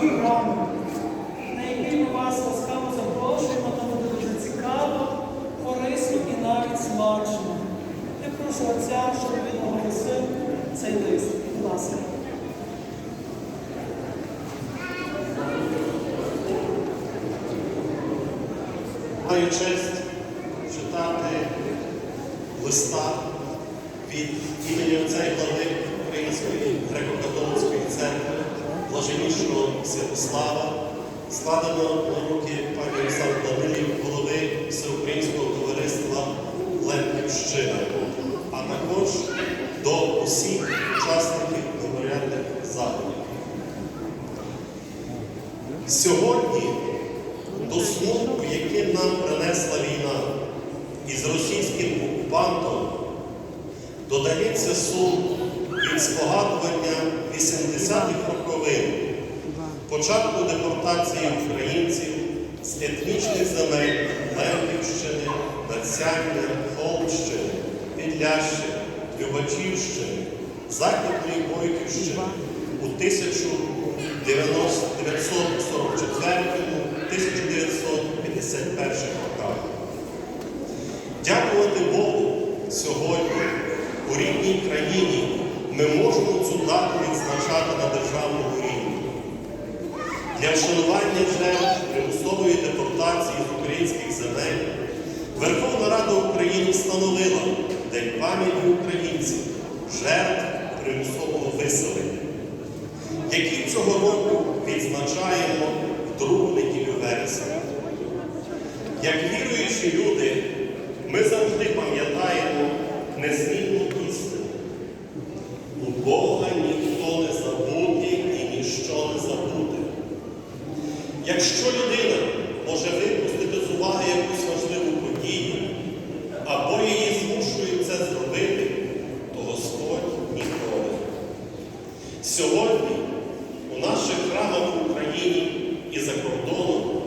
програми, на який ми вас ласкаво запрошуємо, тому буде дуже цікаво, корисно і навіть смачно. Я прошу отця, щоб він оголосив цей лист. Будь ласка. Маю честь читати листа від імені отця і глави Української греко-католицької церкви Блаженнішого Святослава, складено на руки пані Олександр Данилів, голови Всеукраїнського товариства Лемківщина, а також до усіх учасників меморіальних заходів. Сьогодні до смутку, який нам принесла війна із російським окупантом, додається сум спогадування 80-х роковин, початку депортації українців з етнічних земель Лемківщини, Нацяння, Холмщини, Підлящини, Любачівщини, Західної Бойківщини у 1944-1951 роках. Дякувати Богу сьогодні у рідній країні ми можемо цю дату відзначати на державному рівні. Для вшанування жертв примусової депортації з українських земель Верховна Рада України встановила День пам'яті українців, жертв примусового виселення, який цього року відзначаємо в другу неділю вересня. Як віруючі люди, ми завжди пам'ятаємо незмінну Якщо людина може випустити з уваги якусь важливу подію, або її змушують це зробити, то Господь ніколи. Сьогодні у наших храмах в Україні і за кордоном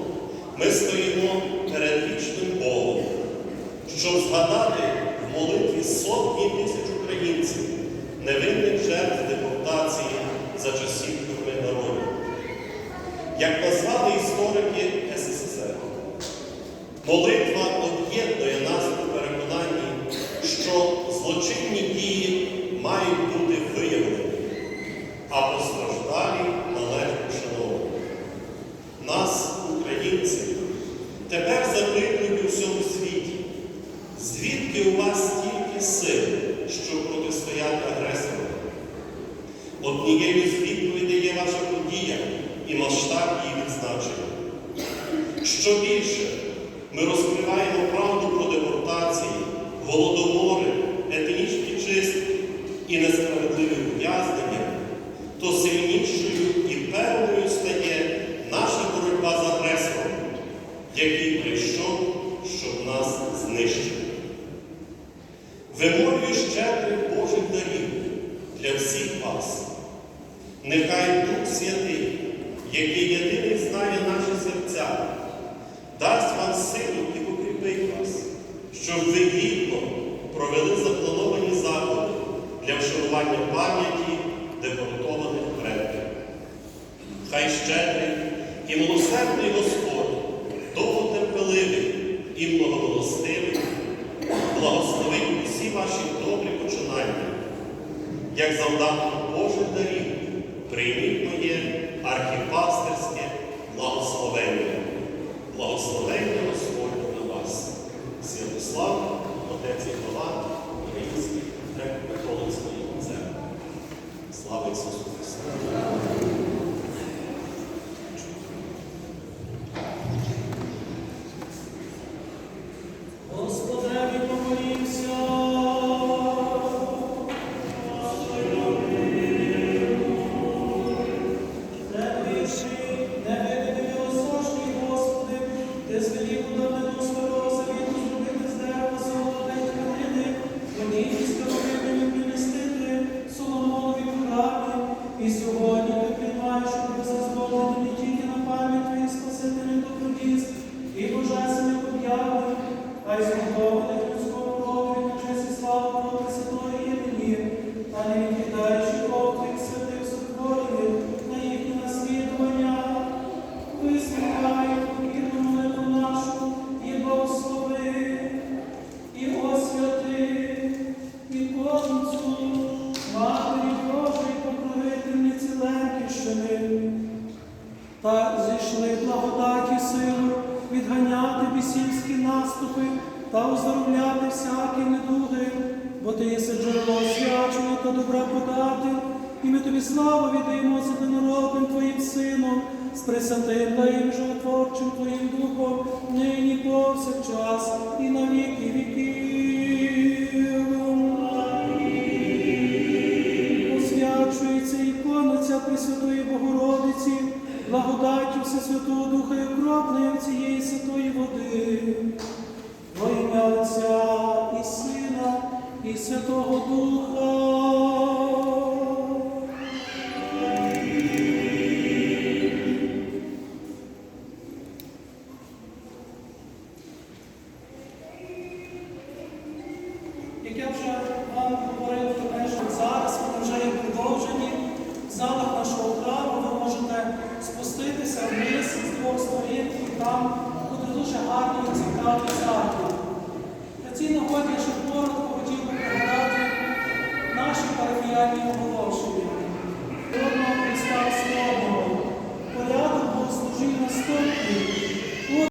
ми стоїмо перед вічним Богом, щоб згадати в молитві сотні тисяч українців, невинних жертв депортації Як назвали історики СССР, молитва об'єднує нас у переконанні, що злочинні дії мають бути виявлені, а постраждалі належно вшановані. Нас, українців, тепер запитують у всьому світі, звідки у вас стільки сил, щоб протистояти агресору? Однією з і масштаб її відзначення. Що більше, ми розкриваємо правду про депортації, голодомори, етнічні чистки і несправедливі ув'язнення, то сильнішою і певною стає наша боротьба з агресором, який прийшов, щоб нас знищити. Вимолюю щедрих Божих дарів для всіх вас. Нехай Дух Святий, який єдиний знає наші серця, дасть вам силу і укріпить вас, щоб ви гідно провели заплановані заходи для вшанування пам'яті депортованих предків. Хай щедрий і милосердний Господь, довготерпеливий і многомилостивий, благословить усі ваші добрі починання, як завдаток Божих дарів, прийміть моє архіпастерське благословення. Благословення наступи та оздоровляти всякі недуги, бо ти єси джерело освячення та добра подати, і ми тобі славу віддаємо за народним Твоїм Сином, з Пресвятим Твоїм животворчим Твоїм Духом, нині повсякчас і на віки віків. Освячується ікониця Пресвятої Богородиці, благодаттю Всесвятого Духа і окроплення цієї святої води. Во ім'я Отця і Сина, і Святого Духа. Залах нашого храму ви можете спуститися вниз з двох сторін, і там дуже гарний і цікавий захід.